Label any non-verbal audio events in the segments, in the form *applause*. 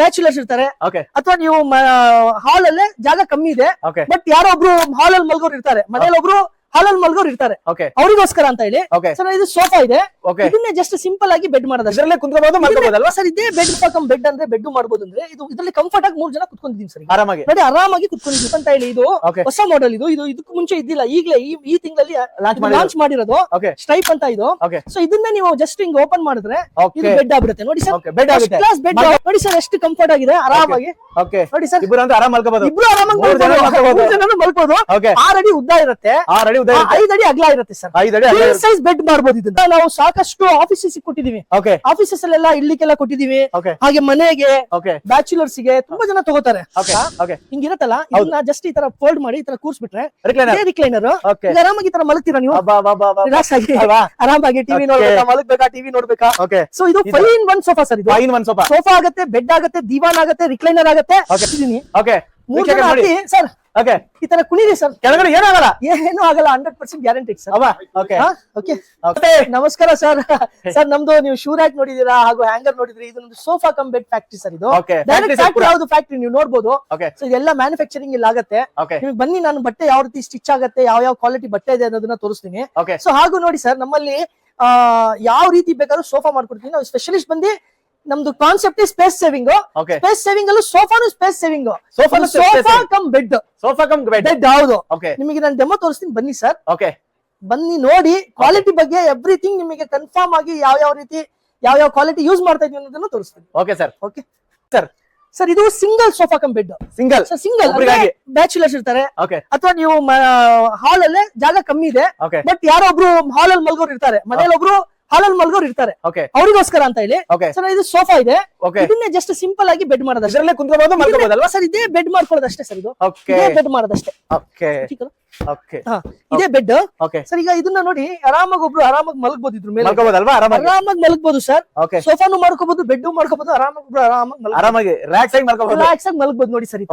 Bachelors ಇರ್ತಾರೆ. Okay ಅಥವಾ ನೀವು ಹಾಲ್ ಅಲ್ಲೇ ಜಾಗ ಕಮ್ಮಿ ಇದೆ. ಬಟ್ ಯಾರೋ ಒಬ್ರು ಹಾಲ್ ಅಲ್ಲಿ ಮಲ್ಗೋರು ಇರ್ತಾರೆ. ಮನೇಲಿ ಒಬ್ರು ಹಾಲ್ ಮಲ್ಗೋರ್ ಇರ್ತಾರೆ. ಅವರಿಗೋಸ್ಕರ ಅಂತ ಹೇಳಿ. ಸರ್ ಇದು ಸೋಫಾ ಇದೆ. ಇದನ್ನೇ ಜಸ್ಟ್ ಸಿಂಪಲ್ ಆಗಿ ಬೆಡ್ ಮಾಡೋದು ಕುಂತ್ಕೋಬಹುದು ಮಲ್ಕೋಬಹುದಲ್ವಾ ಸರ್ ಇದೇ ಬೆಡ್ ಪಕ್ಕಂ ಬೆಡ್ ಅಂದ್ರೆ ಬೆಡ್ ಮಾಡಬಹುದು ಅಂದ್ರೆ ಇದು ಇದರಲ್ಲಿ ಕಂಫರ್ಟ್ ಆಗಿ ಮೂರ್ ಜನ ಕುತ್ಕೊಂಡಿದ್ದೀನಿ ಸರ್. ಆರಾಮಾಗಿ. ನೋಡಿ ಆರಾಮಾಗಿ ಕುತ್ಕೊಂಡಿದ್ದೀವಿ ಅಂತ ಹೇಳಿ ಇದು ಹೊಸ ಮಾಡೆಲ್ ಇದು. ಇದು ಇದಕ್ಕೂ ಮುಂಚೆ ಇದ್ದಿಲ್ಲ. ಈಗಲೇ ಈ ತಿಂಗಳಲ್ಲಿ ಲಾಂಚ್ ಮಾಡಿ ಲಾಂಚ್ ಮಾಡಿರೋದು. ಸ್ಟ್ರೈಪ್ ಸ್ಟೈಪ್ ಅಂತ ಇದು. ಸೊ ಇದನ್ನ ನೀವು ಜಸ್ಟ್ ಹಿಂಗ್ ಓಪನ್ ಮಾಡಿದ್ರೆ ಇದು ಬೆಡ್ ಆಗ್ಬಿಡುತ್ತೆ. ನೋಡಿ ಸರ್ ಬೆಡ್ ಆಗುತ್ತೆ. ಕ್ಲಾಸ್ ಬೆಡ್ ನೋಡಿ ಸರ್ ಎಷ್ಟು ಕಂಫರ್ಟ್ ಆಗಿದೆ. ಆರಾಮಾಗಿ. ಓಕೆ ನೋಡಿ ಸರ್. ಇಬ್ಬರು ಅಂದ್ರೆ ಆರಾಮ್ ಮಲ್ಕೋಬಹುದು ಇಬ್ರು ಆರಾಮಾಗಿ ಮಲ್ಕೋದು ಜನ ಮಲ್ಕೊಬೋದು. ಮಲ್ಕೊಬೋದು. ಮೂರ್ ಮಲ್ಕೋಬಹುದು ಓಕೆ ಆರ್ ಅಡಿ ಉದ್ದ ಇರುತ್ತೆ. ಐದ್ ಅಡಿ ಅಗಲ ಇರುತ್ತೆ ಸರ್. ಐದು ಅಡಿ ಸೈಜ್ ಬೆಡ್ ಮಾಡ್ಬೋದು ಇದನ್ನ. ನಾವು ಸಾಕಷ್ಟು ಆಫೀಸಸ್ ಕೊಟ್ಟಿದೀವಿ ಓಕೆ ಆಫೀಸಸ್ ಅಲ್ಲೆಲ್ಲ ಇಡ್ಲಿಕ್ಕೆಲ್ಲ ಕೊಟ್ಟಿದೀವಿ ಓಕೆ ಹಾಗೆ ಮನೆಗೆ ಓಕೆ ಬ್ಯಾಚುಲರ್ಸ್ಗೆ ತುಂಬಾ ಜನ ತಗೋತಾರೆ. ಓಕೆ ಓಕೆ ಹಿಂಗಿರತ್ತಲ್ಲ? ಇದನ್ನ ಜಸ್ಟ್ ಈ ತರ ಫೋಲ್ಡ್ ಮಾಡಿ ಈ ತರ ಕೂರ್ಸ್ಬಿಟ್ರೆ ರಿಕ್ಲೈನರ್ ಈಗ ಆರಾಮಾಗಿ ಈ ತರ ಮಲಗ್ತೀರಾ ನೀವು? ಅಬ್ಬಾ ಅಬ್ಬಾ ಅಬ್ಬಾ ರಿಲಾಕ್ಸ್ ಆಗಿ ಅಲ್ವಾ ಆರಾಮಾಗಿ ಟಿವಿ Okay. ನೋಡ್ಬೇಕಾ? ಮಲಗ್ಬೇಕಾ? ಟಿವಿ ನೋಡ್ಬೇಕಾ? ಓಕೆ ಸೊ ಇದು ಇದು- five in one sofa sir ಇದು. ಫೈನ್ ಒನ್ ಸೋಫಾ ಸೋಫಾ ಆಗತ್ತೆ ಬೆಡ್ ಆಗುತ್ತೆ ದಿವಾನ್ ಆಗುತ್ತೆ ರಿಕ್ಲೈನರ್ ಆಗುತ್ತೆ. Okay. ಇದೀನಿ ಓಕೆ ಮೂರ್ ಜನ ಹಾಕಿ ಸರ್ ಓಕೆ ಈ ತರ ಕುಣಿರಿ ಸರ್. ಕೆಳಗಡೆ ಏನಾಗಲ್ಲ ಏನು ಆಗಲ್ಲ. Hundred percent guarantee sir okay okay ನಮಸ್ಕಾರ ಸರ್ ಸರ್ ನಮ್ದು ನೀವು ಶೂ ರ್ಯಾಕ್ ನೋಡಿದೀರಾ ಹಾಗೂ ಹ್ಯಾಂಗರ್ ನೋಡಿದ್ರಿ. ಇದು ನಮ್ದು sofa cum bed factory sir ಇದು. ಫ್ಯಾಕ್ಟ್ರಿ ಯಾವ್ದು ಫ್ಯಾಕ್ಟ್ರಿ ನೀವು ನೋಡಬಹುದು ಎಲ್ಲ ಸೊ ಇದೆಲ್ಲ ಮ್ಯಾನುಫ್ಯಾಕ್ಚರಿಂಗ್ ಇಲ್ಲಿ ಆಗುತ್ತೆ. ನಿಮ್ಗೆ ಬನ್ನಿ ನಾನು ಬಟ್ಟೆ ಯಾವ ರೀತಿ ಸ್ಟಿಚ್ ಆಗುತ್ತೆ ಯಾವ ಯಾವ ಕ್ವಾಲಿಟಿ ಬಟ್ಟೆ ಇದೆ ಅನ್ನೋದನ್ನ ತೋರಿಸ್ತೀನಿ. ಸೊ ಹಾಗೂ ನೋಡಿ ಸರ್ ನಮ್ಮಲ್ಲಿ ಆ, ಯಾವ ರೀತಿ ಬೇಕಾದ್ರೂ ಸೋಫಾ ಮಾಡ್ಕೊಡ್ತೀವಿ ನಾವು ಸ್ಪೆಷಲಿಸ್ಟ್ ಬಂದು ನಮ್ದು concept space saving okay space saving ಅಲ್ಲೂ ಸೋಫಾನು space saving sofa sofa cum bed sofa cum bed bed ಹೌದು ಓಕೆ ನಿಮಗೆ ನಾನು ಡೆಮೋ ತೋರಿಸ್ತೀನಿ ಬನ್ನಿ ಸರ್ ಓಕೆ ಬನ್ನಿ ನೋಡಿ ಕ್ವಾಲಿಟಿ ಬಗ್ಗೆ ಎವ್ರಿಥಿಂಗ್ ನಿಮಗೆ ಕನ್ಫರ್ಮ್ ಆಗಿ ಯಾವ ಯಾವ ರೀತಿ ಯಾವ ಯಾವ ಕ್ವಾಲಿಟಿ ಯೂಸ್ ಮಾಡ್ತಾ ಇದೀವಿ ಅನ್ನೋದನ್ನ ತೋರಿಸ್ತೀನಿ. Okay sir okay sir sir ಇದು single sofa cum bed single single. Bachelors ಇರ್ತಾರೆ. ಓಕೆ ಅಥವಾ ನೀವು ಹಾಲ್ ಅಲ್ಲೇ ಜಾಗ ಕಮ್ಮಿ ಇದೆ. ಬಟ್ ಯಾರೋ ಒಬ್ರು ಹಾಲ್ ಅಲ್ಲಿ ಮಲ್ಗೋರ್ ಇರ್ತಾರೆ. ಮನೇಲಿ ಒಬ್ರು ಹಾಲಲ್ಲಿ ಮಲ್ಗೋರು ಇರ್ತಾರೆ. ಅವರಿಗೋಸ್ಕರ ಅಂತ ಹೇಳಿ. ಸರ್ ಇದು ಸೋಫಾ ಇದೆ. ಇದನ್ನೇ ಜಸ್ಟ್ ಸಿಂಪಲ್ ಆಗಿ ಬೆಡ್ ಮಾಡೋದಷ್ಟೇ. ಕುಂತ್ಕೋಬಹುದು ಸರ್ ಇದೇ ಬೆಡ್ ಮಾಡ್ಕೊಳ್ಳೋದಷ್ಟೇ ಸರ್ ಇದು. ಬೆಡ್ ಮಾಡೋದಷ್ಟೇ. ಇದೇ ಬೆಡ್ ಓಕೆ ಸರ್ ಈಗ ಇದನ್ನ ನೋಡಿ ಆರಾಮಾಗಿ ಒಬ್ರು ಆರಾಮಾಗಿ ಮಲಗಬಹುದು ಇದ್ರ ಮೇಲೆ. ಆರಾಮಾಗಿ. ಮಲಗಬಹುದು ಸರ್. ಓಕೆ ಸೋಫಾನು ಮಾಡ್ಕೋಬಹುದು ಬೆಡ್ ಮಾಡ್ಕೋಬಹುದು ಆರಾಮಾಗಿ ಒಬ್ರು ಆರಾಮಾಗಿ ಮಲಗಬಹುದು ಆರಾಮಾಗಿ ಆಗಿ ಮಲ್ಕೋಬಹುದು ರಿಲಾಕ್ಸ್ ಆಗಿ ಮಲಗಬಹುದು ನೋಡಿ ಸರ್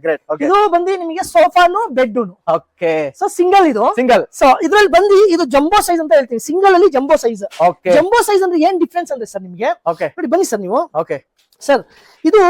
ಗ್ರೇಟ್ ಓಕೆ ಇದು ಬಂದು ನಿಮಗೆ ಸೋಫಾನು ಬೆಡ್ ಓಕೆ ಸೊ ಸಿಂಗಲ್ ಇದು. ಸಿಂಗಲ್ ಸೊ ಇದ್ರಲ್ಲಿ ಬಂದು ಇದು ಜಂಬೋ ಸೈಜ್ ಅಂತ ಹೇಳ್ತೀವಿ ಸಿಂಗಲ್ ಅಲ್ಲಿ jumbo size okay jumbo size ಅಂದ್ರೆ ಏನ್ ಡಿಫ್ರೆನ್ಸ್ ಅಂದ್ರೆ ಸರ್ ನಿಮಗೆ? ಓಕೆ ನೋಡಿ ಬನ್ನಿ ಸರ್ ನೀವು. ಓಕೆ ಸರ್ ಇದು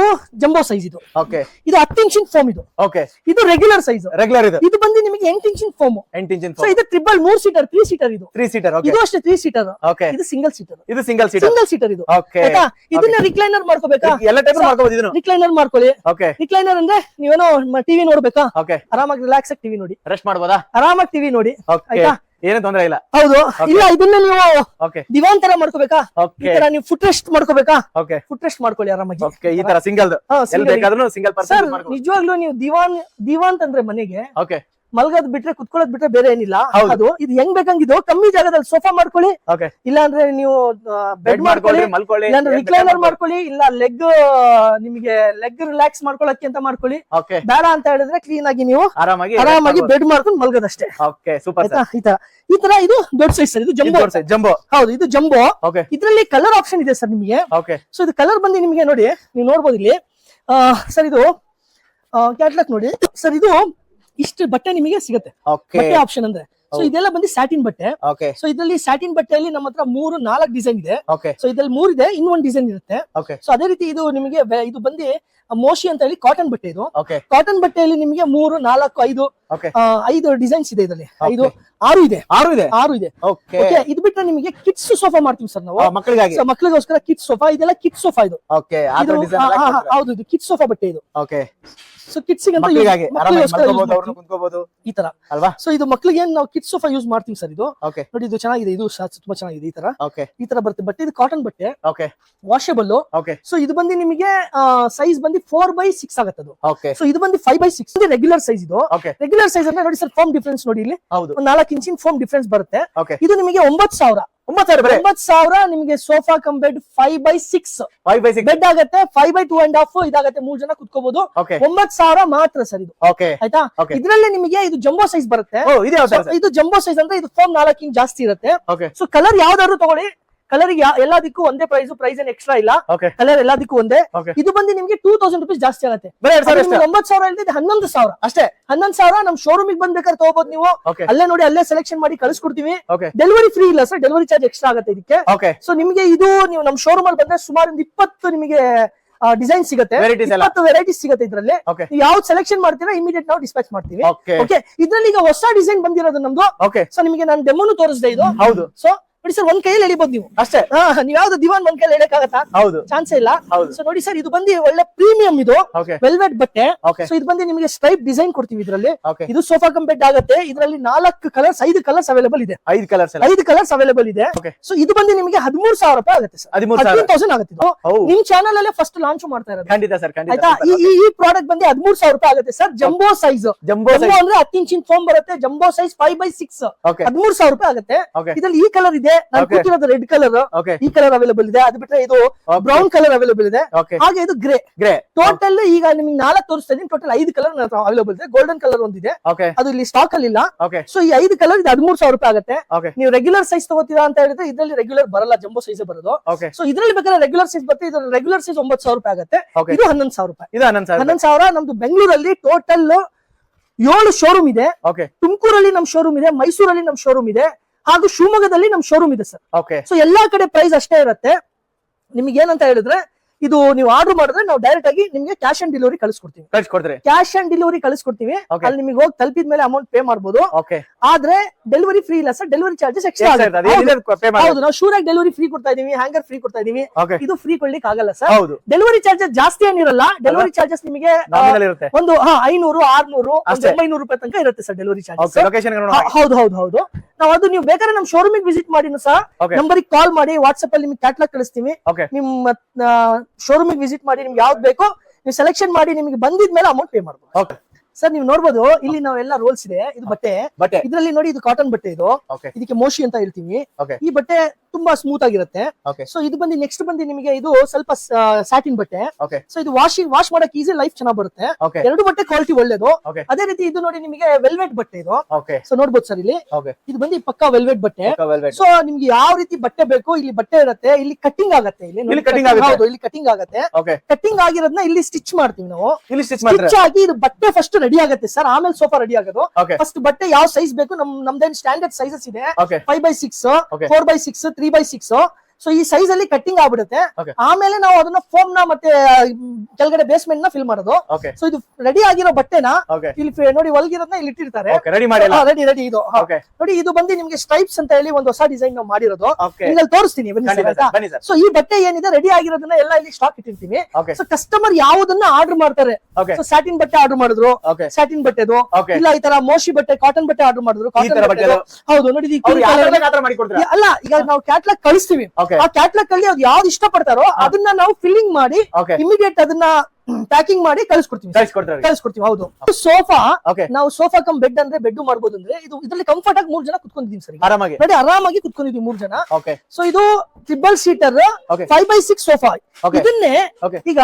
ಜಂಬೋ ಸೈಜ್ ಇದು. ಓಕೆ. ಇದು ಹತ್ತು ಇಂಚಿನ ಫೋಮ್ ಇದು. ಓಕೆ. ಇದು ರೆಗ್ಯುಲರ್ ಸೈಜ್ ರೆಗ್ಯುಲರ್ ಇದು. ಇದು ಬಂದು ನಿಮಗೆ ಎಂಟು ಇಂಚಿನ ಫೋಮ್ ಎಂಟು ಇಂಚಿನ ಸೊ ಇದು ಟ್ರಿಬಲ್ ಮೂರ್ ಸೀಟರ್ ತ್ರೀ ಸೀಟರ್ ಇದು. ತ್ರೀ ಸೀಟರ್ ಇದು ಅಷ್ಟೇ ತ್ರೀ ಸೀಟರ್ ಓಕೆ ಇದು ಸಿಂಗಲ್ ಸೀಟರ್ ಇದು ಸಿಂಗಲ್ ಸೀಟರ್ ಸಿಂಗಲ್ ಸೀಟರ್ ಇದು. ಓಕೆ ಆಯ್ತಾ? ಇದನ್ನ ರಿಕ್ಲೈನರ್ ಮಾಡ್ಕೋಬೇಕಾ? ಎಲ್ಲ ಟೈಪ್ ಮಾಡ್ಕೋಬಹುದು ಇದನ್ನು. ರಿಕ್ಲೈನರ್ ಮಾಡ್ಕೊಳ್ಳಿ. ಓಕೆ ರಿಕ್ಲೈನರ್ ಅಂದ್ರೆ ನೀವೇನೋ ಟಿವಿ ನೋಡ್ಬೇಕಾ? ಓಕೆ ಆರಾಮಾಗಿ ರಿಲ್ಯಾಕ್ಸ್ ಆಗಿ ಟಿವಿ ನೋಡಿ. ರೆಸ್ಟ್ ಮಾಡ್ಬೋದಾ? ಆರಾಮಾಗಿ ಟಿವಿ ನೋಡಿ. ಆಯ್ತಾ? ಏನು ತೊಂದ್ರೆ ಇಲ್ಲ. ಹೌದು. ಇಲ್ಲ ಇದನ್ನ ನೀವು ಓಕೆ ದಿವಾನ್ ತರ ಮಾಡ್ಕೋಬೇಕಾ? ಈ ತರ ನೀವು ಫುಟ್ ರೆಸ್ಟ್ ಮಾಡ್ಕೋಬೇಕಾ? ಓಕೆ ಫುಟ್ ರೆಸ್ಟ್ ಮಾಡ್ಕೊಳ್ಳಿ ಆರಾಮಾಗಿ. ಓಕೆ ಈ ತರ ಸಿಂಗಲ್ ಹಾ, ಎಲ್ಲಿ ಬೇಕಾದ್ರೂ ಸಿಂಗಲ್ ಪರ್ಸನ್ ನಿಜವಾಗ್ಲೂ ನೀವು ದಿವಾನ್ ದಿವಾನ್ ತಂದ್ರೆ ಮನೆಗೆ ಓಕೆ ಮಲ್ಗೋದ್ ಬಿಟ್ರೆ ಕುತ್ಕೊಳ್ಳೋದ್ ಬಿಟ್ರೆ ಬೇರೆ ಏನಿಲ್ಲ. ಹೌದು. ಅದು ಇದು ಹೆಂಗ್ ಬೇಕಂಗಿದ್ದು? ಕಮ್ಮಿ ಜಾಗದಲ್ಲಿ ಸೋಫಾ ಮಾಡ್ಕೊಳ್ಳಿ. ಓಕೆ. ಇಲ್ಲಾಂದ್ರೆ ನೀವು ಬೆಡ್ ಬೆಡ್ ಮಾಡ್ಕೊಳ್ಳಿ. ಮಾಡ್ಕೊಳ್ಳಿ ಮಲ್ಕೊಳ್ಳಿ ಇಲ್ಲಾಂದ್ರೆ ಏನ್ ರಿಕ್ಲೈನರ್ ಮಾಡ್ಕೊಳ್ಳಿ. ಇಲ್ಲ ಲೆಗ್ ನಿಮಗೆ ಲೆಗ್ ರಿಲ್ಯಾಕ್ಸ್ ಮಾಡ್ಕೊಳಕ್ಕೆ ಅಂತ ಮಾಡ್ಕೊಳ್ಳಿ. ಓಕೆ. ಬೇಡ ಅಂತ ಹೇಳಿದ್ರೆ ಕ್ಲೀನ್ ಆಗಿ ನೀವು ಆರಾಮಾಗಿ ಆರಾಮಾಗಿ ಬೆಡ್ ಮಾಡ್ಕೊಂಡು ಮಲ್ಗೋದಷ್ಟೇ. ಓಕೆ ಸೂಪರ್ ಆಯ್ತಾ? ಈ ತರ ಈ ತರ ಇದು ದೊಡ್ಡ ಸೈಜ್ ಸರ್ ಇದು ಜಂಬೋ ಜಂಬೋ ಹೌದು ಇದು ಜಂಬೋ ಓಕೆ. ಇದ್ರಲ್ಲಿ ಕಲರ್ ಆಪ್ಷನ್ ಇದೆ ಸರ್ ನಿಮಗೆ. ಓಕೆ. ಸೊ ಇದು ಕಲರ್ ಬಂದು ನಿಮಗೆ ನೋಡಿ ನೀವು ನೋಡ್ಬೋದು ಇಲ್ಲಿ. ಸರ್ ಇದು ಕ್ಯಾಟ್ಲಾಕ್ ನೋಡಿ. ಸರ್ ಇದು ಇಷ್ಟು ಬಟ್ಟೆ ನಿಮಗೆ ಸಿಗುತ್ತೆ. ಓಕೆ ಬಟ್ಟೆ ಆಪ್ಷನ್ ಅಂದ್ರೆ. ಸೊ ಇದೆಲ್ಲ ಬಂದು ಸ್ಯಾಟಿನ್ ಬಟ್ಟೆ. ಓಕೆ ಸೊ ಇದರಲ್ಲಿ ಸ್ಯಾಟಿನ್ ಬಟ್ಟೆಯಲ್ಲಿ ನಮ್ಮ ಹತ್ರ ಮೂರು ನಾಲ್ಕು ಡಿಸೈನ್ ಇದೆ. ಓಕೆ ಸೊ ಇದ್ರಲ್ಲಿ ಮೂರು ಇದೆ ಇನ್ನೊಂದು ಡಿಸೈನ್ ಇರುತ್ತೆ. ಓಕೆ ಸೊ ಅದೇ ರೀತಿ ಇದು ನಿಮಗೆ ಇದು ಬಂದು ಮೋಶಿ ಅಂತ ಹೇಳಿ ಕಾಟನ್ ಬಟ್ಟೆ ಇದು. ಓಕೆ ಕಾಟನ್ ಬಟ್ಟೆಯಲ್ಲಿ ನಿಮಗೆ ಮೂರು ನಾಲ್ಕು ಐದು ಐದು ಡಿಸೈನ್ಸ್ ಇದೆ ಇದರಲ್ಲಿ. ಐದು ಆರು ಇದೆ. ಆರು ಇದೆ? ಆರು ಇದೆ. ಓಕೆ ಇದು ಬಿಟ್ಟರೆ ನಿಮಗೆ ಕಿಟ್ಸ್ ಸೋಫಾ ಮಾಡ್ತೀವಿ ಸರ್ ನಾವು. ಮಕ್ಕಳಿಗಾಗಿ. ಮಕ್ಕಳಿಗೋಸ್ಕರ ಮಕ್ಳಿಗೋಸ್ಕರ ಕಿಡ್ಸ್ ಸೋಫಾ ಇದೆಲ್ಲ ಕಿಡ್ಸ್ ಸೋಫಾ ಇದು. ಓಕೆ ಹೌದು ಇದು ಕಿಡ್ಸ್ ಸೋಫಾ ಬಟ್ಟೆ ಇದು. ಓಕೆ ಸೊ ಕಿಡ್ಸ್ ಈ ತರ. ಅಲ್ವಾ? ಸೊ ಇದು ಮಕ್ಕಳಿಗೆ ಏನ್ ನಾವು ಕಿಡ್ಸ್ ಸೋಫಾ ಯೂಸ್ ಮಾಡ್ತೀವಿ ಸರ್ ಇದು. ಓಕೆ ನೋಡಿ ಇದು ಚೆನ್ನಾಗಿದೆ ಇದು ತುಂಬಾ ಚೆನ್ನಾಗಿದೆ ಈ ತರ. ಓಕೆ ಈ ತರ ಬರುತ್ತೆ. ಬಟ್ಟೆ ಇದು ಕಾಟನ್ ಬಟ್ಟೆ. ಓಕೆ ವಾಷಬಲ್ ಓಕೆ ಸೊ ಇದು ಬಂದು ನಿಮಗೆ ಸೈಜ್ ಬಂದು ಫೋರ್ ಬೈ ಸಿಕ್ಸ್ ಆಗುತ್ತೆ ಅದು. ಓಕೆ ಸೊ ಇದು ಬಂದು five by six regular size ಇದು. ಓಕೆ ರೆಗ್ಯುಲರ್ ಸೈಜ್ ಅಂದ್ರೆ ನೋಡಿ ಸರ್ ಫಾರ್ಮ್ ಡಿಫ್ರೆನ್ಸ್ ನೋಡಿ ಇಲ್ಲಿ. ಹೌದು. ಒಂದ್ ನಾಲ್ಕು ಇಂಚಿನ ಫೋಮ್ ಡಿಫ್ರೆನ್ಸ್ ಬರುತ್ತೆ. ಇದು ನಿಮಗೆ ಒಂಬತ್ತು ಸಾವಿರ. ಒಂಬತ್ತು ಸಾವಿರ ಬರೀ? ಒಂಬತ್ತು ಸಾವಿರ ನಿಮಗೆ sofa cum bed five by six five by six bed ಆಗುತ್ತೆ five by two and half ಇದಾಗುತ್ತೆ ಮೂರ್ ಜನ ಕುತ್ಕೋಬಹುದು ಓಕೆ ಒಂಬತ್ತು ಸಾವಿರ ಮಾತ್ರ ಸರ್ ಇದು. ಓಕೆ ಆಯ್ತಾ? Okay. ಇದ್ರಲ್ಲೇ ನಿಮಗೆ ಇದು ಜಂಬೋ ಸೈಜ್ ಬರುತ್ತೆ. ಓ ಇದೆ ಯಾವ So, ತರ ಇದು ಜಂಬೋ ಸೈಜ್ ಅಂದ್ರೆ ಇದು ಫೋಮ್ ನಾಲ್ಕು ಇಂಚ್ ಜಾಸ್ತಿ ಇರುತ್ತೆ. ಓಕೆ ಸೊ ಕಲರ್ ಯಾವ್ದಾದ್ರು ತಗೊಳ್ಳಿ. ಕಲರ್ ಎಲ್ಲದಕ್ಕೂ ಒಂದೇ ಪ್ರೈಸ್ ಪ್ರೈಸ್ ಏನ್ ಎಕ್ಸ್ಟ್ರಾ ಇಲ್ಲ. ಕಲರ್ ಎಲ್ಲದಕ್ಕೂ ಒಂದೇ. ಇದು ಬಂದು ನಿಮಗೆ ಟೂ ತೌಸಂಡ್ ರುಪೀಸ್ ಜಾಸ್ತಿ ಆಗುತ್ತೆ. ಒಂಬತ್ತು ಸಾವಿರ ಇಲ್ಲದೆ ಹನ್ನೊಂದು ಸಾವಿರ. ಅಷ್ಟೇ? ಹನ್ನೊಂದು ಸಾವಿರ ನಮ್ ಶೋರೂಮ್ ಬಂದ್ಬೇಕಾದ್ರೆ ತಗೋಬಹುದು ನೀವು. ಅಲ್ಲೇ ನೋಡಿ ಅಲ್ಲೇ ಸೆಲೆಕ್ಷನ್ ಮಾಡಿ ಕಳಿಸ್ಕೊಡ್ತೀವಿ. ಡೆಲಿವರಿ ಫ್ರೀ ಇಲ್ಲ ಸರ್ ಡೆಲಿವರಿ ಚಾರ್ಜ್ ಎಕ್ಸ್ಟ್ರಾ ಆಗುತ್ತೆ ಇದಕ್ಕೆ. ಸೊ ನಿಮಗೆ ಇದು ನೀವು ನಮ್ ಶೋರೂಮ್ ಅಲ್ಲಿ ಬಂದ್ರೆ ಸುಮಾರು ಒಂದು ಇಪ್ಪತ್ತು ನಿಮಗೆ ಡಿಸೈನ್ ಸಿಗುತ್ತೆ. ಇಪ್ಪತ್ತು ವೆರೈಟೀಸ್ ಸಿಗುತ್ತೆ ಇದರಲ್ಲಿ. ಯಾವ ಯಾವ್ದು ಸೆಲೆಕ್ಷನ್ ಮಾಡ್ತೀರಾ ಇಮಿಡಿಯೇಟ್ ನಾವು ಡಿಸ್ಪ್ಯಾಚ್ ಮಾಡ್ತೀವಿ. ಓಕೆ ಇದ್ರಲ್ಲಿ ಈಗ ಹೊಸ ಡಿಸೈನ್ ಬಂದಿರೋದು ನಮ್ದು. ಓಕೆ ಸೊ ನಿಮಗೆ ನಾನು ಡೆಮೋನು ತೋರಿಸ್ದೆ ಇದು. ಹೌದು. ಸೊ ನೋಡಿ ಸರ್ ಒಂದ್ ಕೈಯಲ್ಲಿ ಎಳಿಬಹುದು ನೀವು. ಅಷ್ಟೇ. ಹಾ ನೀವ್ ಯಾವ್ದು ದಿವಾನ್ ಒಂದ್ ಕೈಯಲ್ಲಿ ಆಗತ್ತಾ ಹೌದು. ಚಾನ್ಸ್ ಇಲ್ಲ. ಹೌದು. ಸೊ ನೋಡಿ ಸರ್ ಇದು ಬಂದು ಒಳ್ಳೆ ಪ್ರೀಮಿಯಂ ಇದು. ವೆಲ್ವೆಟ್ ಬಟ್ಟೆ. ಸೊ ಇದು ಬಂದು ನಿಮಗೆ ಸ್ಟ್ರೈಪ್ ಡಿಸೈನ್ ಕೊಡ್ತೀವಿ ಇದರಲ್ಲಿ. ಇದು ಸೋಫಾ ಕಮ್ ಬೆಡ್ ಆಗುತ್ತೆ. ಇದರಲ್ಲಿ ನಾಲ್ಕು ಕಲರ್ಸ್ ಐದು ಕಲರ್ಸ್ ಅವೈಲೇಬಲ್ ಇದೆ. ಐದು ಕಲರ್ಸ್ ಐದು ಕಲರ್ಸ್ ಅವೈಲೇಬಲ್ ಇದೆ. ಸೊ ಇದು ಬಂದು ನಿಮಗೆ ಹದಿಮೂರು ಸಾವಿರ ರೂಪಾಯಿ ಆಗುತ್ತೆ ಸರ್. ಹದಿಮೂರು ತೌಸಂಡ್ ಆಗುತ್ತೆ ನಿಮ್ ಚಾನಲ್ ಅಲ್ಲೇ ಫಸ್ಟ್ ಲಾಂಚ್ ಮಾಡ್ತಾ ಇರೋದು. ಖಂಡಿತ ಸರ್ ಆಯ್ತಾ? ಈ ಪ್ರಾಡಕ್ಟ್ ಬಂದು ಹದಿಮೂರು ಸಾವಿರ ರೂಪಾಯಿ ಆಗುತ್ತೆ ಸರ್. ಜಂಬೋ ಸೈಜ್ ಜಂಬೋ ಅಂದ್ರೆ ಹತ್ತು ಇಂಚಿನ ಫೋನ್ ಬರುತ್ತೆ. Jumbo size five by six ಹದಿಮೂರು ಸಾವಿರ ರೂಪಾಯಿ ಆಗುತ್ತೆ. ಇದ್ರಲ್ಲಿ ಈ ಕಲರ್ ಇದೆ. ನಾನು Okay. ರೆಡ್ ಕಲರ್ ಓಕೆ ಈ ಕಲರ್ ಅವೈಲೇಬಲ್ ಇದೆ. ಅದು ಬಿಟ್ರೆ ಇದು ಬ್ರೌನ್ ಕಲರ್ ಅವೈಲೇಬಲ್ ಇದೆ. ಹಾಗೆ ಇದು ಗ್ರೇ ಗ್ರೇ ಟೋಟಲ್ ಈಗ ನಿಮ್ಗೆ ನಾಲ್ಕು ತೋರಿಸ್ತಾ ಇದೀನಿ. ಟೋಟಲ್ ಐದು ಕಲರ್ ಅವೈಲೇಬಲ್ ಇದೆ. ಗೋಲ್ಡನ್ ಕಲರ್ ಒಂದಿದೆ. ಅದು ಇಲ್ಲಿ ಸ್ಟಾಕ್ ಅಲ್ಲಿ ಇಲ್ಲ. ಸೊ ಈ ಐದು ಕಲರ್ ಇದು ಹದಿಮೂರು ಸಾವಿರ ರೂಪಾಯಿ ಆಗುತ್ತೆ. ನೀವು ರೆಗ್ಯುಲರ್ ಸೈಜ್ ತಗೋತೀರಾ ಅಂತ ಹೇಳಿದ್ರೆ ಇದರಲ್ಲಿ ರೆಗ್ಯುಲರ್ ಬರಲ್ಲ. ಜಂಬೋ ಸೈಜ್ ಬರೋದು. ಸೊ ಇದ್ರಲ್ಲಿ ಬೇಕಾದ್ರೆ ರೆಗ್ಯುಲರ್ ಸೈಜ್ ಬರುತ್ತೆ. ಇದ್ರ ರೆಗ್ಯುಲರ್ ಸೈಜ್ ಒಂಬತ್ತು ಸಾವಿರ ರೂಪಾಯಿ ಆಗುತ್ತೆ. ಇದು ಹನ್ನೊಂದು ಸಾವಿರ ರೂಪಾಯಿ. ಇದು ಹನ್ನೊಂದು ಸಾವಿರ ನಮ್ದು ಬೆಂಗಳೂರಲ್ಲಿ ಟೋಟಲ್ ಏಳು ಶೋರೂಮ್ ಇದೆ. ತುಮಕೂರಲ್ಲಿ ನಮ್ ಶೋರೂಮ್ ಇದೆ. ಮೈಸೂರಲ್ಲಿ ನಮ್ ಶೋರೂಮ್ ಇದೆ. ಹಾಗೂ ಶಿವಮೊಗ್ಗದಲ್ಲಿ ನಮ್ ಶೋರೂಮ್ ಇದೆ ಸರ್ ಓಕೆ ಸೊ ಎಲ್ಲಾ ಕಡೆ ಪ್ರೈಸ್ ಅಷ್ಟೇ ಇರುತ್ತೆ. ನಿಮ್ಗೆ ಏನಂತ ಹೇಳಿದ್ರೆ ಇದು ನೀವು ಆರ್ಡರ್ ಮಾಡಿದ್ರೆ ನಾವು ಡೈರೆಕ್ಟ್ ಆಗಿ ನಿಮ್ಗೆ ಕ್ಯಾಶ್ ಆನ್ ಡೆಲಿವರಿ ಕಳಿಸ್ಕೊಡ್ತೀವಿ. ಕಳ್ಸಿಕೊಡ್ತೀರಿ. ಕ್ಯಾಶ್ ಆನ್ ಡೆಲಿವರಿ ಕಳಿಸ್ಕೊಡ್ತೀವಿ. Okay. ಅಲ್ಲಿ ನಿಮಗೆ ಹೋಗಿ ತಲುಪಿದ ಮೇಲೆ ಅಮೌಂಟ್ ಪೇ ಮಾಡಬಹುದು ಓಕೆ ಆದ್ರೆ ಡೆಲಿವರಿ ಫ್ರೀ ಇಲ್ಲ ಸರ್ ಡೆಲಿವರಿ ಚಾರ್ಜಸ್ ಎಕ್ಸ್ಟ್ರಾ ಹೌದು. ನಾವು ಶೂರಾಗಿ ಡೆಲಿವರಿ ಫ್ರೀ ಕೊಡ್ತಾ ಇದೀವಿ ಹ್ಯಾಂಗರ್ ಫ್ರೀ ಕೊಡ್ತಾ ಇದೀವಿ. ಇದು ಫ್ರೀ ಕೊಡ್ಲಿಕ್ಕೆ ಆಗಲ್ಲ ಸರ್ ಹೌದು. ಡೆಲಿವರಿ ಚಾರ್ಜಸ್ ಜಾಸ್ತಿ ಏನಿರಲ್ಲ. ಡೆಲಿವರಿ ಚಾರ್ಜಸ್ ನಿಮಗೆ ಒಂದು ಹಾ ಐನೂರು ಆರ್ನೂರು. ಒಂಬೈನೂರು ರೂಪಾಯಿ ತನಕ ಇರುತ್ತೆ ಸರ್ ಡೆಲಿವರಿ ಚಾರ್ಜಸ್ ಹೌದು ಹೌದು ಹೌದು. ನಾವು ಅದು ನೀವು ಬೇಕಾದ್ರೆ ನಮ್ ಶೋರೂಮ್ ವಿಸಿಟ್ ಮಾಡಿ ಸಹ ನಂಬರ್ ನಂಬರಿಗೆ ಕಾಲ್ ಮಾಡಿ ವಾಟ್ಸ್ಆಪ್ ಅಲ್ಲಿ ನಿಮ್ಗೆ ಕ್ಯಾಟ್ಲಾಗ್ ಕಳಿಸ್ತೀವಿ. ನಿಮ್ಮ ಶೋರೂಮ್ ವಿಸಿಟ್ ಮಾಡಿ ನಿಮ್ಗೆ ಯಾವ್ದು ಬೇಕೋ ನೀವು ಸೆಲೆಕ್ಷನ್ ಮಾಡಿ ನಿಮಗೆ ಬಂದಿದ್ಮೇಲೆ ಅಮೌಂಟ್ ಪೇ ಮಾಡ್ಬೋದು. ಸರ್ ನೀವು ನೋಡ್ಬೋದು ಇಲ್ಲಿ ನಾವೆಲ್ಲ ರೋಲ್ಸ್ ಇದೆ. ಇದು ಬಟ್ಟೆ. ಬಟ್ಟೆ. ಇದರಲ್ಲಿ ನೋಡಿ ಇದು ಕಾಟನ್ ಬಟ್ಟೆ ಇದು. ಇದಕ್ಕೆ ಮೋಶಿ ಅಂತ ಹೇಳ್ತೀವಿ. ಈ ಬಟ್ಟೆ ತುಂಬಾ ಸ್ಮೂತ್ ಆಗಿರುತ್ತೆ. ಓಕೆ ಸೊ ಇದು ಬಂದು ನೆಕ್ಸ್ಟ್ ಬಂದು ನಿಮಗೆ ಇದು ಸ್ವಲ್ಪ ಸ್ಯಾಟಿನ್ ಬಟ್ಟೆ. ಸೊ ಇದು ವಾಶಿಂಗ್ ವಾಶ್ ಮಾಡಕ್ ಈಸಿ ಲೈಫ್ ಚೆನ್ನಾಗಿ ಬರುತ್ತೆ. ಎರಡು ಬಟ್ಟೆ ಕ್ವಾಲಿಟಿ ಒಳ್ಳೇದು. ಅದೇ ರೀತಿ ಇದು ನೋಡಿ ನಿಮಗೆ ವೆಲ್ವೆಟ್ ಬಟ್ಟೆ ಇದು. ಸೊ ನೋಡ್ಬೋದು ಸರ್ ಇಲ್ಲಿ. ಇದು ಬಂದು ಪಕ್ಕಾ ವೆಲ್ವೆಟ್ ಬಟ್ಟೆ. ಸೊ ನಿಮ್ಗೆ ಯಾವ ರೀತಿ ಬಟ್ಟೆ ಬೇಕು ಇಲ್ಲಿ ಬಟ್ಟೆ ಇರುತ್ತೆ ಇಲ್ಲಿ ಕಟಿಂಗ್ ಆಗುತ್ತೆ ಇಲ್ಲಿ. ನೋಡಿ, ಇಲ್ಲಿ. ಹೌದು ಕಟಿಂಗ್ ಆಗುತ್ತೆ. ಕಟಿಂಗ್ ಆಗಿರೋದನ್ನ ಇಲ್ಲಿ ಸ್ಟಿಚ್ ಮಾಡ್ತೀವಿ ನಾವು. ಇಲ್ಲಿ ಸ್ಟಿಚ್ ಆಗಿ ಇದು ಬಟ್ಟೆ ಫಸ್ಟ್ ರೆಡಿ ಆಗುತ್ತೆ ಸರ್ ಆಮೇಲೆ ಸೋಫಾ ರೆಡಿ ಆಗೋದು. ಫಸ್ಟ್ ಬಟ್ಟೆ ಯಾವ ಸೈಜ್ ಬೇಕು ನಮ್ ನಮ್ದೇನ್ ಸ್ಟ್ಯಾಂಡರ್ಡ್ ಸೈಜಸ್ ಇದೆ. Five by six. Four by six three by six so ಈ ಸೈಜ್ ಅಲ್ಲಿ ಕಟ್ಟಿಂಗ್ ಆಗ್ಬಿಡುತ್ತೆ. ಆಮೇಲೆ ನಾವು ಅದನ್ನ ಫೋಮ್ನ ಮತ್ತೆ ಕೆಳಗಡೆ ಬೇಸ್ಮೆಂಟ್ನ ಫಿಲ್ ಮಾಡೋದು. ಸೊ ಇದು ರೆಡಿ ಆಗಿರೋ ಬಟ್ಟೆನ ಇಲ್ಲಿ ನೋಡಿ ಒಳಗಿರೋದನ್ನ ಇಲ್ಲಿ ಇಟ್ಟಿರ್ತಾರೆ. ರೆಡಿ ರೆಡಿ ಇದು. ನೋಡಿ ಇದು ಬಂದು ನಿಮ್ಗೆ ಸ್ಟ್ರೈಪ್ಸ್ ಅಂತ ಹೇಳಿ ಒಂದು ಹೊಸ ಡಿಸೈನ್ ನಾವು ಮಾಡಿರೋದು. ತೋರಿಸ್ತೀನಿ ಬನ್ನಿ ಸೊ ಈ ಬಟ್ಟೆ ಏನಿದೆ ರೆಡಿ ಆಗಿರೋದನ್ನ ಎಲ್ಲ ಇಲ್ಲಿ ಸ್ಟಾಕ್ ಇಟ್ಟಿರ್ತೀನಿ. ಸೊ ಕಸ್ಟಮರ್ ಯಾವುದನ್ನ ಆರ್ಡರ್ ಮಾಡ್ತಾರೆ? ಸ್ಯಾಟಿನ್ ಬಟ್ಟೆ ಆರ್ಡರ್ ಮಾಡಿದ್ರು. ಸ್ಯಾಟಿನ್ ಬಟ್ಟೆದು. ಇಲ್ಲ ಈ ತರ ಮೋಶಿ ಬಟ್ಟೆ ಕಾಟನ್ ಬಟ್ಟೆ ಆರ್ಡರ್ ಮಾಡಿದ್ರು. ಕಾಟನ್ ಬಟ್ಟೆ ಹೌದು ನೋಡಿ ಅಲ್ಲ ಈಗ ನಾವು ಕ್ಯಾಟ್ಲಾಗ್ ಕಳಿಸ್ತೀವಿ. ಆ ಕ್ಯಾಟ್ಲಾಗ್ ಅಲ್ಲಿ ಅದು ಯಾವ್ದು ಇಷ್ಟಪಡ್ತಾರೋ ಅದನ್ನ ನಾವು ಫಿಲ್ಲಿಂಗ್ ಮಾಡಿ ಇಮಿಡಿಯೇಟ್ ಅದನ್ನ ಪ್ಯಾಕಿಂಗ್ ಮಾಡಿ ಕಳಿಸ್ಕೊಡ್ತೀವಿ. ಕಳಿಸ್ಕೊಡ್ತೀವಿ ಹೌದು. ಸೋಫಾ ನಾವು ಸೋಫಾ ಕಮ್ ಬೆಡ್ ಅಂದ್ರೆ ಬೆಡ್ ಮಾಡಬಹುದು ಅಂದ್ರೆ ಇದು ಇದ್ರಲ್ಲಿ ಕಂಫರ್ಟ್ ಆಗಿ ಮೂರ್ ಜನ ಕುತ್ಕೊಂಡಿದೀವಿ ಸರ್ ಆರಾಮಾಗಿ. ನೋಡಿ ಆರಾಮಾಗಿ ಕುತ್ಕೊಂಡಿದ್ದೀವಿ ಮೂರ್ ಜನ. ಸೊ ಇದು triple seater. Five by six sofa. ಇದನ್ನೇ. ಈಗ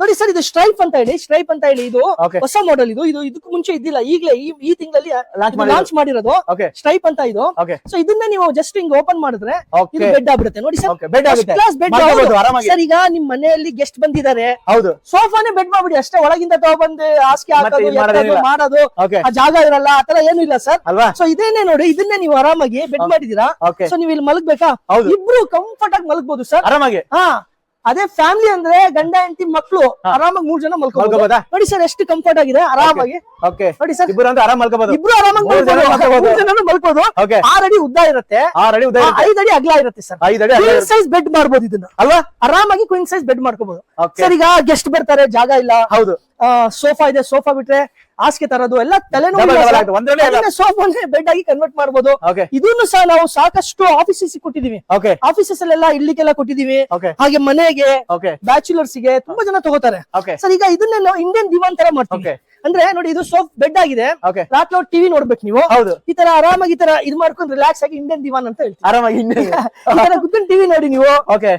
ನೋಡಿ ಸರ್ ಇದು ಸ್ಟ್ರೈಪ್ ಅಂತ ಹೇಳಿ ಸ್ಟ್ರೈಪ್ ಅಂತ ಹೇಳಿ ಇದು ಹೊಸ ಮಾಡೆಲ್ ಇದು. ಇದು ಇದಕ್ಕೂ ಮುಂಚೆ ಇದ್ದಿಲ್ಲ. ಈಗಲೇ ಈ ತಿಂಗಳಲ್ಲಿ ಲಾಂಚ್ ಮಾಡಿ ಲಾಂಚ್ ಮಾಡಿರೋದು. ಸ್ಟ್ರೈಪ್ ಅಂತ ಇದು. ಸೊ ಇದನ್ನ ನೀವು ಜಸ್ಟ್ ಹಿಂಗ್ ಓಪನ್ ಮಾಡಿದ್ರೆ ಇದು ಬೆಡ್ ಆಗ್ಬಿಡುತ್ತೆ. ನೋಡಿ ಸರ್ ಕ್ಲಾಸ್ ಬೆಡ್ ಸರ್ ಈಗ ನಿಮ್ ಮನೆಯಲ್ಲಿ ಗೆಸ್ಟ್ ಬಂದಿದ್ದಾರೆ. ಹೌದು. ಸೋಫಾನೇ ಬೆಡ್ ಮಾಡ್ಬಿಡಿ. ಅಷ್ಟೇ ಒಳಗಿಂದ ತಗೊಬಂದು ಹಾಸಿಗೆ ಹಾಕೋದು ಮಾಡೋದು. ಆ ಜಾಗ ಇರಲ್ಲ ಆತರ ಏನು ಇಲ್ಲ ಸರ್. ಅಲ್ವಾ? ಸೊ ಇದೇನೆ ನೋಡಿ ಇದನ್ನೇ ನೀವು ಆರಾಮಾಗಿ ಬೆಡ್ ಮಾಡಿದೀರಾ ಸೊ ನೀವು ಇಲ್ಲಿ ಮಲಗ್ಬೇಕಾ? ಇಬ್ರು ಕಂಫರ್ಟ್ ಆಗಿ ಮಲಗ್ಬೋದು ಸರ್. ಆರಾಮಾಗಿ. ಹಾ. ಅದೇ ಫ್ಯಾಮಿಲಿ ಅಂದ್ರೆ ಗಂಡ ಹೆಂಡತಿ ಮಕ್ಕಳು. ಆರಾಮಾಗಿ ಮೂರ್ ಜನ ಮಲ್ಕೋಬಹುದು ನೋಡಿ ಸರ್ ಎಷ್ಟು ಕಂಫರ್ಟ್ ಆಗಿದೆ? ಆರಾಮಾಗಿ. ಓಕೆ ನೋಡಿ ಸರ್ ಇಬ್ಬರು ಅಂತ ಆರಾಮ ಮಲ್ಕೋಬಹುದು ಇಬ್ರು ಆರಾಮಾಗಿ ಮೂರು ಜನ ಮಲ್ಕೋಬಹುದು ಆರ್ ಅಡಿ ಉದ್ದ ಇರುತ್ತೆ. ಆ ರೆಡಿ ಉದ್ದ ಐದು ಅಡಿ ಅಗ್ಲ ಇರುತ್ತೆ ಸರ್ ಐದು ಅಡಿ ಇರುತ್ತೆ. ಸೈಜ್ ಬೆಡ್ ಮಾಡಬಹುದು ಇದನ್ನ. ಅಲ್ವಾ? ಆರಾಮಾಗಿ ಕ್ವೀನ್ ಸೈಜ್ ಬೆಡ್ ಮಾಡ್ಕೋಬಹುದು ಸರ್ ಈಗ ಗೆಸ್ಟ್ ಬರ್ತಾರೆ ಜಾಗ ಇಲ್ಲ. ಹೌದು. ಸೋಫಾ ಇದೆ. ಸೋಫಾ ಬಿಟ್ರೆ ಹಾಸಿಗೆ ತರೋದು ಎಲ್ಲ ತಲೆನೋವು ಸೋಫಾನೇ ಬೆಡ್ ಆಗಿ ಕನ್ವರ್ಟ್ ಮಾಡಬಹುದು ಇದನ್ನು ಸಹ ನಾವು ಸಾಕಷ್ಟು ಆಫೀಸಸ್ ಕೊಟ್ಟಿದೀವಿ ಆಫೀಸಸ್ ಅಲ್ಲೆಲ್ಲ ಇಡ್ಲಿಕ್ಕೆಲ್ಲ ಕೊಟ್ಟಿದೀವಿ ಹಾಗೆ ಮನೆಗೆ ಬ್ಯಾಚುಲರ್ಸ್ಗೆ ತುಂಬಾ ಜನ ತಗೋತಾರೆ. ಸರ್ ಈಗ ಇದನ್ನೇ ನಾವು ಇಂಡಿಯನ್ ದಿವಾನ್ ತರ ಮಾಡ್ತೀವಿ. ಅಂದ್ರೆ ನೋಡಿ ಇದು ಸೋಫ್ ಬೆಡ್ ಆಗಿದೆ. ರಾತ್ರಿ ಹೊತ್ತು ಟಿವಿ ನೋಡ್ಬೇಕು ನೀವು. ಹೌದು. ಈ ತರ ಆರಾಮಾಗಿ ಈ ತರ ಇದು ಮಾಡ್ಕೊಂಡು ರಿಲ್ಯಾಕ್ಸ್ ಆಗಿ ಇಂಡಿಯನ್ ದಿವಾನ್ ಅಂತ ಹೇಳ್ತೀವಿ. ಆರಾಮಾಗಿ ಇಂಡಿಯನ್ ಕುತ್ಕೊಂಡು ಟಿವಿ ನೋಡಿ ನೀವು.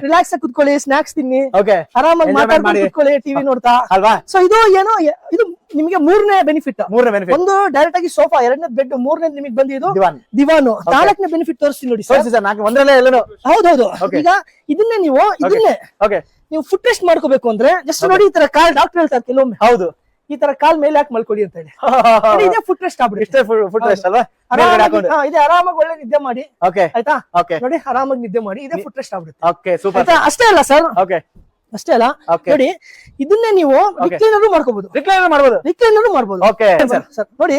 ರಿಲ್ಯಾಕ್ಸ್ ಆಗಿ ಕುತ್ಕೊಳ್ಳಿ ಸ್ನಾಕ್ಸ್ ತಿನ್ನಿ. ಆರಾಮಾಗಿ ಮಾತಾಡ್ಕೊಂಡು. ಕುತ್ಕೊಳ್ಳಿ ಟಿವಿ ನೋಡ್ತಾ. ಅಲ್ವಾ? ಸೊ ಇದು ಏನೋ ಇದು ನಿಮಗೆ ಮೂರನೇ ಬೆನಿಫಿಟ್ ಮೂರನೇ ಬೆನಿಫಿಟ್ ಒಂದು ಡೈರೆಕ್ಟ್ ಆಗಿ ಸೋಫಾ ಎರಡನೇ ಬೆಡ್ ಮೂರನೇ ನಿಮಗೆ ಬಂದಿದ್ದು ದಿವಾನ್. ನಾಲ್ಕನೇ ಬೆನಿಫಿಟ್ ತೋರಿಸ್ತೀನಿ ನೋಡಿ ಸರ್. ನಾಲ್ಕು ಒಂದ್ರಲ್ಲೇ ಎಲ್ಲನೂ. ಹೌದೌದು. ಈಗ ಇದನ್ನೇ ನೀವು ಇದನ್ನೇ ಓಕೆ ನೀವು ಫುಟ್ ಟೆಸ್ಟ್ ಮಾಡ್ಕೋಬೇಕು ಅಂದ್ರೆ ಜಸ್ಟ್ ನೋಡಿ ಈ ತರ ಕಾಲ್ ಡಾಕ್ಟರ್ ಹೇಳ್ತಾರೆ ಕೆಲವೊಮ್ಮೆ. ಹೌದು. ಈ ತರ ಕಾಲ್ ಮೇಲೆ ಹಾಕಿ ಮಲ್ಕೊಳ್ಳಿ ಅಂತ ಹೇಳಿ. *laughs* ಇದೇ ಫುಟ್ ಟೆಸ್ಟ್ ಆಗ್ಬಿಡಿ ಇಷ್ಟೇ ಫುಡ್ ರೆಸ್ಟ್ ಅಲ್ವಾ? ಇದೆ ಆರಾಮಾಗಿ ಒಳ್ಳೆ ನಿದ್ದೆ ಮಾಡಿ. ಓಕೆ ಆಯ್ತಾ? ಓಕೆ ನೋಡಿ ಆರಾಮಾಗಿ ನಿದ್ದೆ ಮಾಡಿ ಇದೇ ಫುಟ್ ರೆಸ್ಟ್ ಆಗ್ಬಿಡುತ್ತೆ. ಓಕೆ ಸೂಪರ್ ಅಷ್ಟೇ ಅಲ್ಲ ಸರ್. ಓಕೆ ಅಷ್ಟೇ ಅಲ್ಲ? ನೋಡಿ ಇದನ್ನೇ ನೀವು ರಿಕ್ಲೈನರ್ ಮಾಡ್ಕೋಬಹುದು ರಿಕ್ಲೈನರ್ ಮಾಡಬಹುದು ರಿಕ್ಲೈನರ್ ಮಾಡಬಹುದು ಓಕೆ ಸರ್ ಸರ್. ನೋಡಿ.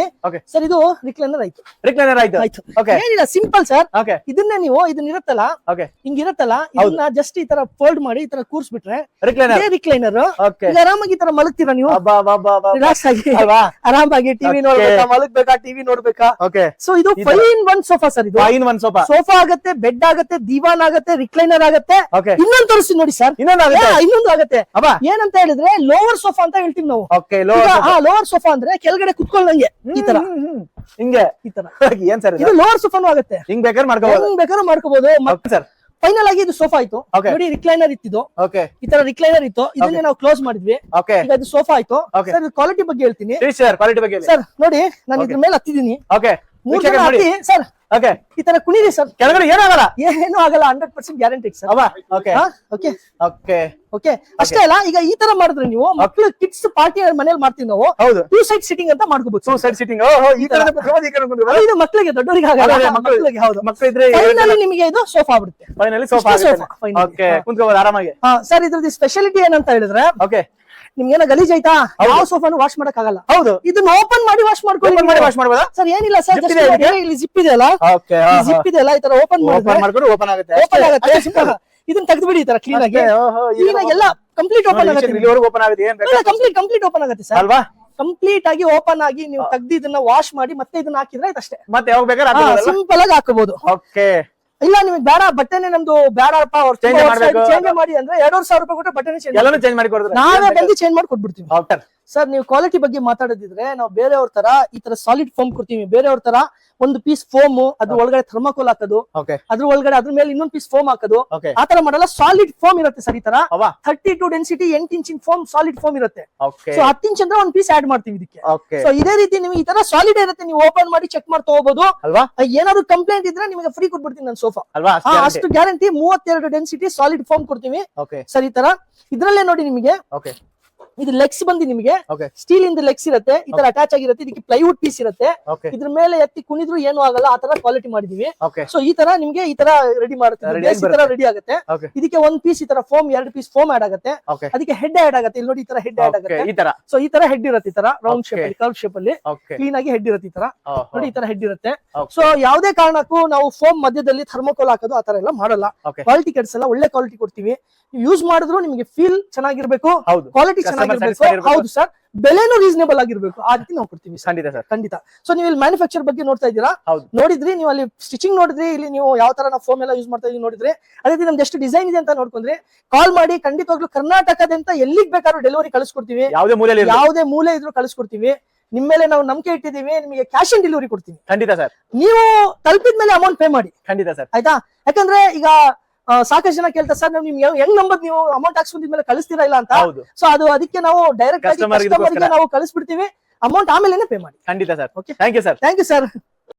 ಸರ್ ಇದು ರಿಕ್ಲೈನರ್ ಆಯ್ತು. ರಿಕ್ಲೈನರ್ ಆಯ್ತು. ಆಯ್ತು. ಓಕೆ ಏನಿಲ್ಲ ಸಿಂಪಲ್ ಸರ್. ಓಕೆ ಇದನ್ನೇ ನೀವು ಇದನ್ನ ಇರುತ್ತಲ್ಲ ಓಕೆ ಹಿಂಗಿರತ್ತಲ್ಲ ಇದನ್ನ ಜಸ್ಟ್ ಈ ತರ ಫೋಲ್ಡ್ ಮಾಡಿ ಈ ತರ ಕೂರ್ಸ್ಬಿಟ್ರೆ ರಿಕ್ಲೈನರ್ ರಿಕ್ಲೈನರ್ ಓಕೆ ಆರಾಮಾಗಿ ಈ ತರ ಮಲಗ್ತೀರಾ ನೀವು. ರಿಲಾಕ್ಸ್ ಆಗಿ ಅಲ್ವಾ ಆರಾಮಾಗಿ ಟಿವಿ. ನೋಡ್ಬೇಕಾ ಮಲಗ್ಬೇಕಾ ಟಿವಿ ನೋಡ್ಬೇಕಾ? ಓಕೆ ಸೊ ಇದು fine five in one sofa sir ಇದು. ಫೈನ್ ಒನ್ ಸೋಫಾ ಸೋಫಾ ಆಗುತ್ತೆ ಬೆಡ್ ಆಗುತ್ತೆ ದಿವಾನ್ ಆಗುತ್ತೆ ರಿಕ್ಲೈನರ್ ಆಗುತ್ತೆ. ಓಕೆ ಇನ್ನೊಂದು ತೋರಿಸ್ತೀನಿ ನೋಡಿ ಸರ್ ಇನ್ನೊಂದು ಆಗುತ್ತೆ. ಇನ್ನೊಂದು ಆಗತ್ತೆ. ಏನಂತ ಹೇಳಿದ್ರೆ ಲೋವರ್ ಸೋಫಾ ಅಂತ ಹೇಳ್ತೀವಿ ನಾವು. ಓಕೆ ಲೋವರ್ ಸೋಫಾ ಅಂದ್ರೆ ಕೆಳಗಡೆ ಕುತ್ಕೊಳ್ಳಂಗೆ ಈ ತರ. ಹಿಂಗೆ. ಈ ತರ. ಏನ್ ಸರ್ ಇದು? ಲೋವರ್ ಸೋಫಾನು ಆಗುತ್ತೆ. ಹಿಂಗ್ ಬೇಕಾದ್ರೆ ಮಾಡ್ಕೋಬಹುದು ಹಿಂಗ್ ಬೇಕಾದ್ರೆ ಮಾಡ್ಕೋಬಹುದು ಸರ್ ಫೈನಲ್ ಆಗಿ ಇದು ಸೋಫಾ ಆಯ್ತು. ನೋಡಿ ರಿಕ್ಲೈನರ್ ಇತ್ತಿದ್ದು ಓಕೆ ಈ ತರ ರಿಕ್ಲೈನರ್ ಇತ್ತು. ಇದನ್ನೇ ನಾವು ಕ್ಲೋಸ್ ಮಾಡಿದ್ವಿ. ಓಕೆ ಈಗ ಇದು ಸೋಫಾ ಆಯ್ತು. ಸರ್ ಕ್ವಾಲಿಟಿ ಬಗ್ಗೆ ಹೇಳ್ತೀನಿ. ಸರ್ ಕ್ವಾಲಿಟಿ ಬಗ್ಗೆ ಸರ್ ನೋಡಿ ನಾನು ಇದ್ರ ಮೇಲೆ ಹತ್ತಿದ್ದೀನಿ. ಓಕೆ ಮೂರ್ ಜನ ನೋಡಿ ಹತ್ತಿ. ಸರ್ ಓಕೆ ಈ ತರ ಕುಣಿರಿ ಸರ್. ಕೆಳಗಡೆ ಏನಾಗಲ್ಲ? ಏನು ಆಗಲ್ಲ ಹಂಡ್ರೆಡ್ ಪರ್ಸೆಂಟ್ ಗ್ಯಾರಂಟಿ ಸರ್. ಅಬ್ಬಾ ಓಕೆ ಓಕೆ ಓಕೆ ಓಕೆ ಅಷ್ಟೇ ಅಲ್ಲ ಈಗ ಈ ತರ ಮಾಡಿದ್ರೆ ನೀವು ಮಕ್ಕಳು ಕಿಡ್ಸ್ ಪಾರ್ಟಿ ಮನೇಲಿ ಮಾಡ್ತೀವಿ ನಾವು ಹೌದು. ಟೂ ಸೈಡ್ ಸಿಟಿಂಗ್ ಅಂತ ಮಾಡ್ಕೋಬಹುದು ಟೂ ಸೈಡ್ ಸಿಟ್ಟಿಂಗ್ ಓಹೋ ಈ ತರ. ಇದು ಮಕ್ಕಳಿಗೆ ದೊಡ್ಡವರಿಗೆ ಆಗಲ್ಲ. ಮಕ್ಕಳಿಗೆ ಹೌದು. ಮಕ್ಳು ಇದ್ರೆ ಫೈನಲಿ ನಿಮಗೆ ಇದು ಸೋಫಾ ಆಗ್ಬಿಡುತ್ತೆ. Finally sofa okay. ಕುಂತ್ಕೋಬಹುದು ಆರಾಮಾಗಿ. ಸರ್ ಇದ್ರದ್ದು ಸ್ಪೆಷಾಲಿಟಿ ಏನಂತ ಹೇಳಿದ್ರೆ ಓಕೆ ನಿಮ್ಗೇನ ಗಲೀಜ್ ಆಯ್ತಾ? ಯಾವ ಸೋಫಾನು ವಾಶ್ ಮಾಡಕ್ ಆಗಲ್ಲ ಹೌದು. ಇದನ್ನ ಓಪನ್ ಮಾಡಿ ವಾಶ್ ಮಾಡ್ಕೊಂಡು ಮಾಡಿ ವಾಶ್ ಮಾಡ್ಬೋದಾ? ಸರ್ ಏನಿಲ್ಲ ಸರ್? ಇಲ್ಲಿ ಜಿಪ್ ಇದೆ ಅಲ್ಲ? ಜಿಪ್ ಇದೆ ಅಲ್ಲ ಈ ತರ ಓಪನ್ ಮಾಡ್ಕೊಂಡು ಓಪನ್ ಆಗುತ್ತೆ ಓಪನ್ ಆಗುತ್ತೆ ಇದನ್ನ ತೆಗೆದ್ಬಿಡಿ ಈ ತರ ಕ್ಲೀನ್ ಆಗಿ. ಕ್ಲೀನ್ ಆಗಿ ಎಲ್ಲ ಕಂಪ್ಲೀಟ್ ಓಪನ್ ಆಗುತ್ತೆ ಇಲ್ಲಿವರೆಗೂ ಓಪನ್ ಆಗುತ್ತೆ ಏನ್ ಕಂಪ್ಲೀಟ್ ಕಂಪ್ಲೀಟ್ ಓಪನ್ ಆಗುತ್ತೆ ಸರ್. ಅಲ್ವಾ? ಕಂಪ್ಲೀಟ್ ಆಗಿ ಓಪನ್ ಆಗಿ ನೀವು ತೆಗ್ದು ಇದನ್ನ ವಾಶ್ ಮಾಡಿ ಮತ್ತೆ ಇದನ್ನ ಹಾಕಿದ್ರೆ ಆಯ್ತಷ್ಟೇ. ಮತ್ತೆ ಯಾವಾಗ ಬೇಕಾದ್ರೆ ಸಿಂಪಲ್ ಆಗಿ ಹಾಕೋಬಹುದು ಓಕೆ ಇಲ್ಲ ನಿಮ್ಗೆ ಬೇಡ ಬಟ್ಟೆನೆ ನಮ್ದು ಬೇಡಪ್ಪ Change ಮಾಡ್ಬೇಕು. ಚೇಂಜ್ ಮಾಡಿ ಅಂದ್ರೆ ಎರಡೂವರೆ ಸಾವಿರ ರೂಪಾಯಿ ಕೊಟ್ಟರೆ ಬಟ್ಟೆನೆ ಚೇಂಜ್ ಎಲ್ಲಾನು ಚೇಂಜ್ ಮಾಡಿ ಕೊಡ್ತಾರೆ. ನಾವೇ ಬಂದು ಚೇಂಜ್ ಮಾಡಿ ಕೊಟ್ಬಿಡ್ತೀವಿ. ಸರ್ ನೀವು ಕ್ವಾಲಿಟಿ ಬಗ್ಗೆ ಮಾತಾಡೋದಿದ್ರೆ ನಾವು ಬೇರೆಯವ್ರ ತರ ಈ ತರ ಸಾಲಿಡ್ ಫಾರ್ಮ್ ಕೊಡ್ತೀವಿ. ಬೇರೆಯವ್ರ ತರ ಒಂದು ಪೀಸ್ ಫೋಮ್ ಅದ್ರ ಒಳಗಡೆ ಥರ್ಮಾಕೋಲ್ ಹಾಕೋದು. ಅದ್ರ ಒಳಗಡೆ ಅದ್ರ ಮೇಲೆ ಇನ್ನೊಂದು ಪೀಸ್ ಫೋಮ್ ಹಾಕೋದು. ಆತರ ಮಾಡಲ್ಲ ಸಾಲಿಡ್ ಫೋಮ್ ಇರುತ್ತೆ ಸರಿ ಈ ತರ. ಥರ್ಟಿ ಟು ಡೆನ್ಸಿಟಿ ಎಂಟ್ ಇಂಚಿನ ಫೋಮ್ ಸಾಲಿಡ್ ಫೋಮ್ ಇರುತ್ತೆ. ಸೊ ಹತ್ತು ಇಂಚ್ ಅಂದ್ರೆ ಒಂದ್ ಪೀಸ್ ಆಡ್ ಮಾಡ್ತೀವಿ ಇದಕ್ಕೆ. ಸೊ ಇದೇ ರೀತಿ ನೀವು ಈ ತರ ಸಾಲಿಡ್ ಇರುತ್ತೆ ನೀವು ಓಪನ್ ಮಾಡಿ ಚೆಕ್ ಮಾಡಿ ತಗೋಬಹುದು ಅಲ್ವಾ? ಏನಾದ್ರು ಕಂಪ್ಲೇಂಟ್ ಇದ್ರೆ ನಿಮಗೆ ಫ್ರೀ ಕೊಟ್ಬಿಡ್ತೀನಿ ನನ್ನ ಸೋಫಾ ಅಲ್ವಾ? ಅಷ್ಟು ಗ್ಯಾರಂಟಿ ಮೂವತ್ತೆರಡು ಡೆನ್ಸಿಟಿ ಸಾಲಿಡ್ ಫೋಮ್ ಕೊಡ್ತೀವಿ. ಸರಿ ಈ ತರ. ಇದ್ರಲ್ಲೇ ನೋಡಿ ನಿಮಗೆ. ಇದು ಲೆಗ್ಸ್ ಬಂದಿ ನಿಮಗೆ. ಸ್ಟೀಲ್ ಇಂದ ಲೆಗ್ಸ್ ಇರುತ್ತೆ ಈ ತರ ಅಟ್ಯಾಚ್ ಆಗಿರುತ್ತೆ ಇದಕ್ಕೆ ಪ್ಲೈವುಡ್ ಪೀಸ್ ಇರುತ್ತೆ. ಇದ್ರ ಮೇಲೆ ಎತ್ತಿ ಕುಣಿದ್ರು ಏನು ಆಗಲ್ಲ ಆ ತರ ಕ್ವಾಲಿಟಿ ಮಾಡಿದೀವಿ. ಸೊ ಈ ತರ ನಿಮ್ಗೆ ಈ ತರ ರೆಡಿ ಮಾಡುತ್ತೆ. ರೆಡಿ ಆಗುತ್ತೆ. ಇದಕ್ಕೆ ಒಂದ್ ಪೀಸ್ ಈ ತರ ಫೋಮ್ ಎರಡು ಪೀಸ್ ಫೋಮ್ ಆಡ್ ಆಗುತ್ತೆ. ಅದಕ್ಕೆ ಹೆಡ್ ಆಡ್ ಆಗುತ್ತೆ. ಇಲ್ಲಿ ನೋಡಿ ಈ ತರ ಹೆಡ್ ಆಡ್ ಆಗುತ್ತೆ. ಈ ತರ. ಸೊ ಈ ತರ ಹೆಡ್ ಇರುತ್ತೆ ಈ ತರ ರೌಂಡ್. ಶೇಪ್ ಅಲ್ಲಿ ಕರ್ವ್ ಶೇಪ್ ಅಲ್ಲಿ. ಕ್ಲೀನ್ ಆಗಿ ಹೆಡ್ ಇರುತ್ತೆ ಈ ತರ. ನೋಡಿ ಈ ತರ ಹೆಡ್ ಇರುತ್ತೆ. ಸೊ ಯಾವುದೇ ಕಾರಣಕ್ಕೂ ನಾವು ಫೋಮ್ ಮಧ್ಯದಲ್ಲಿ ಥರ್ಮೋಕೋಲ್ ಹಾಕೋದು ಆ ತರ ಎಲ್ಲ ಮಾಡಲ್ಲ. ಕ್ವಾಲಿಟಿ ಎಲ್ಲ ಒಳ್ಳೆ ಕ್ವಾಲಿಟಿ ಕೊಡ್ತೀವಿ. ಯೂಸ್ ಮಾಡಿದ್ರು ನಿಮಗೆ ಫೀಲ್ ಚೆನ್ನಾಗಿರ್ಬೇಕು. ಕ್ವಾಲಿಟಿ ಚೆನ್ನಾಗಿರ್ಬೇಕು. ಹೌದು ಸರ್. ಬೆಲೆನೂ ರೀಸನೇಬಲ್ ಆಗಿರ್ಬೇಕು. ಆ ರೀತಿ ನಾವು ಕೊಡ್ತೀವಿ ಖಂಡಿತ ಸರ್. ಖಂಡಿತ. ಸೊ ನೀವು ಇಲ್ಲಿ ಮ್ಯಾನುಫ್ಯಾಕ್ಚರ್ ಬಗ್ಗೆ ನೋಡ್ತಾ ಇದ್ದೀರಾ. ನೋಡಿದ್ರಿ ನೀವು ಅಲ್ಲಿ ಸ್ಟಿಚಿಂಗ್ ನೋಡಿದ್ರಿ ಇಲ್ಲಿ ನೀವು ಯಾವ ತರ ನಾವು ಫೋಮ್ ಎಲ್ಲ ಯೂಸ್ ಮಾಡ್ತಾ ಇದೀವಿ ನೋಡಿದ್ರಿ. ಅದೇ ರೀತಿ ನಮ್ದು ಎಷ್ಟು ಡಿಸೈನ್ ಇದೆ ಅಂತ ನೋಡ್ಕೊಂಡ್ರೆ ಕಾಲ್ ಮಾಡಿ ಖಂಡಿತವಾಗ್ಲೂ ಕರ್ನಾಟಕದಂತ ಎಲ್ಲಿಗೆ ಬೇಕಾದ್ರೂ ಡೆಲಿವರಿ ಕಳಿಸ್ಕೊಡ್ತೀವಿ. ಯಾವುದೇ ಇರ್ಲಿ. ಯಾವುದೇ ಮೂಲೆ ಇದ್ರೂ ಕಳಿಸ್ಕೊಡ್ತೀವಿ. ನಿಮ್ಮ ಮೇಲೆ ನಾವು ನಂಬಿಕೆ ಇಟ್ಟಿದೀವಿ ನಿಮಗೆ ಕ್ಯಾಶ್ ಆನ್ ಡೆಲಿವರಿ ಕೊಡ್ತೀವಿ. ಖಂಡಿತ ಸರ್. ನೀವು ತಲುಪಿದ ಮೇಲೆ ಅಮೌಂಟ್ ಪೇ ಮಾಡಿ. ಖಂಡಿತ ಸರ್. ಆಯ್ತಾ? ಯಾಕಂದ್ರೆ ಈಗ ಸಾಕಷ್ಟು ಜನ ಕೇಳ್ತಾರೆ ಸರ್ ನಾವು ನಿಮ್ಗೆ ಹೆಂಗ್ ನಂಬದ್ ನೀವು? ಅಮೌಂಟ್ ಹಾಕ್ಸ್ಕೊಂಡ್ ಮೇಲೆ ಕಳಿಸ್ತೀರಾ ಇಲ್ಲ ಅಂತ? ಹೌದು. ಸೊ ಅದು ಅದಕ್ಕೆ ನಾವು ಡೈರೆಕ್ಟ್ ಆಗಿ. ನಾವು ಕಳಿಸ್ಬಿಡ್ತೀವಿ. ಅಮೌಂಟ್ ಆಮೇಲೆ ಪೇ ಮಾಡಿ. ಖಂಡಿತ sir okay thank you sir thank you sir